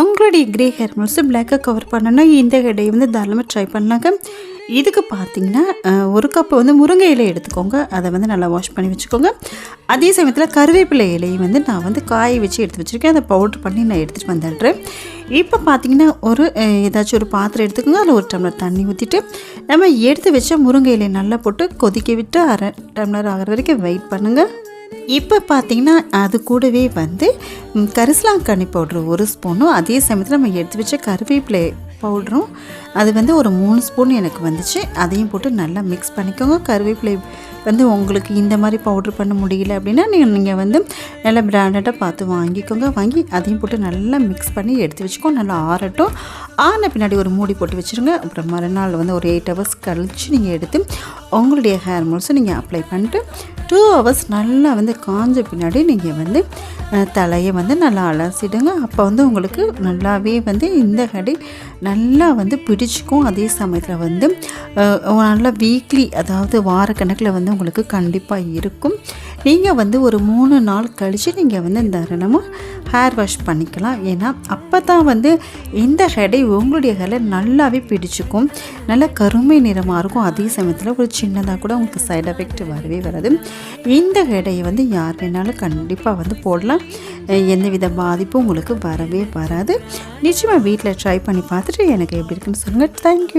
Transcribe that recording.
உங்களுடைய grey hair மால்ஸு பிளாக்காக கவர் பண்ணணும்னா இந்த கடையை வந்து தாராளமாக ட்ரை பண்ணாங்க. இதுக்கு பார்த்தீங்கன்னா ஒரு கப்பு வந்து முருங்கை இலை எடுத்துக்கோங்க. அதை வந்து நல்லா வாஷ் பண்ணி வச்சுக்கோங்க. அதே சமயத்தில் கருவேப்பிலை இலையை வந்து நான் வந்து காய வச்சு எடுத்து வச்சுருக்கேன். அதை பவுட்ரு பண்ணி நான் எடுத்துகிட்டு வந்துடுறேன். இப்போ பார்த்தீங்கன்னா ஒரு ஏதாச்சும் ஒரு பாத்திரம் எடுத்துக்கோங்க. அதில் ஒரு டம்ளர் தண்ணி ஊற்றிட்டு நம்ம எடுத்து வச்ச முருங்கை இலையை நல்லா போட்டு கொதிக்க விட்டு அரை டம்ளர் ஆகிற வரைக்கும் வெயிட் பண்ணுங்கள் இப்போ பார்த்தீங்கன்னா அது கூடவே வந்து கரிசலாங்கண்ணி பவுட்ரு ஒரு ஸ்பூனும் அதே சமயத்தில் நம்ம எடுத்து வச்ச கருவேப்பிலை பவுடரும் அது வந்து ஒரு மூணு ஸ்பூன் எனக்கு வந்துச்சு. அதையும் போட்டு நல்லா மிக்ஸ் பண்ணிக்கோங்க. கருவேப்பிலை வந்து உங்களுக்கு இந்த மாதிரி பவுட்ரு பண்ண முடியல அப்படின்னா நீங்கள் நீங்கள் வந்து நல்லா பிராண்டடாக பார்த்து வாங்கிக்கோங்க. வாங்கி அதையும் போட்டு நல்லா மிக்ஸ் பண்ணி எடுத்து வச்சுக்கோங்க நல்லா ஆறட்டும். ஆன பின்னாடி ஒரு மூடி போட்டு வச்சுருங்க. அப்புறம் மறுநாள் வந்து ஒரு எயிட் ஹவர்ஸ் கழித்து நீங்கள் எடுத்து உங்களுடைய ஹேர் மால்ஸை நீங்கள் அப்ளை பண்ணிட்டு டூ ஹவர்ஸ் நல்லா வந்து காஞ்ச பின்னாடி நீங்கள் வந்து தலையை வந்து நல்லா அலசிடுங்க. அப்போ வந்து உங்களுக்கு நல்லாவே வந்து இந்த கடி நல்லா வந்து பிடிச்சிக்கும். அதே சமயத்தில் வந்து நல்லா வீக்லி அதாவது வாரக்கணக்கில் வந்து உங்களுக்கு கண்டிப்பாக இருக்கும். நீங்கள் வந்து ஒரு மூணு நாள் கழித்து நீங்கள் வந்து தாராளமாக ஹேர் வாஷ் பண்ணிக்கலாம். ஏன்னா அப்போ தான் வந்து இந்த ஹெடை உங்களுடைய ஹேரில் நல்லாவே பிடிச்சிக்கும். நல்ல கருமை நிறமாக இருக்கும். அதே சமயத்தில் ஒரு சின்னதாக கூட உங்களுக்கு சைட் எஃபெக்ட் வரவே வராது. இந்த ஹெடையை வந்து யார் வேணாலும் கண்டிப்பாக வந்து போடலாம். எந்தவித பாதிப்பும் உங்களுக்கு வரவே வராது. நிச்சயமாக வீட்டில் ட்ரை பண்ணி பார்த்துட்டு எனக்கு எப்படி இருக்குன்னு சொல்லுங்கள் தேங்க்யூ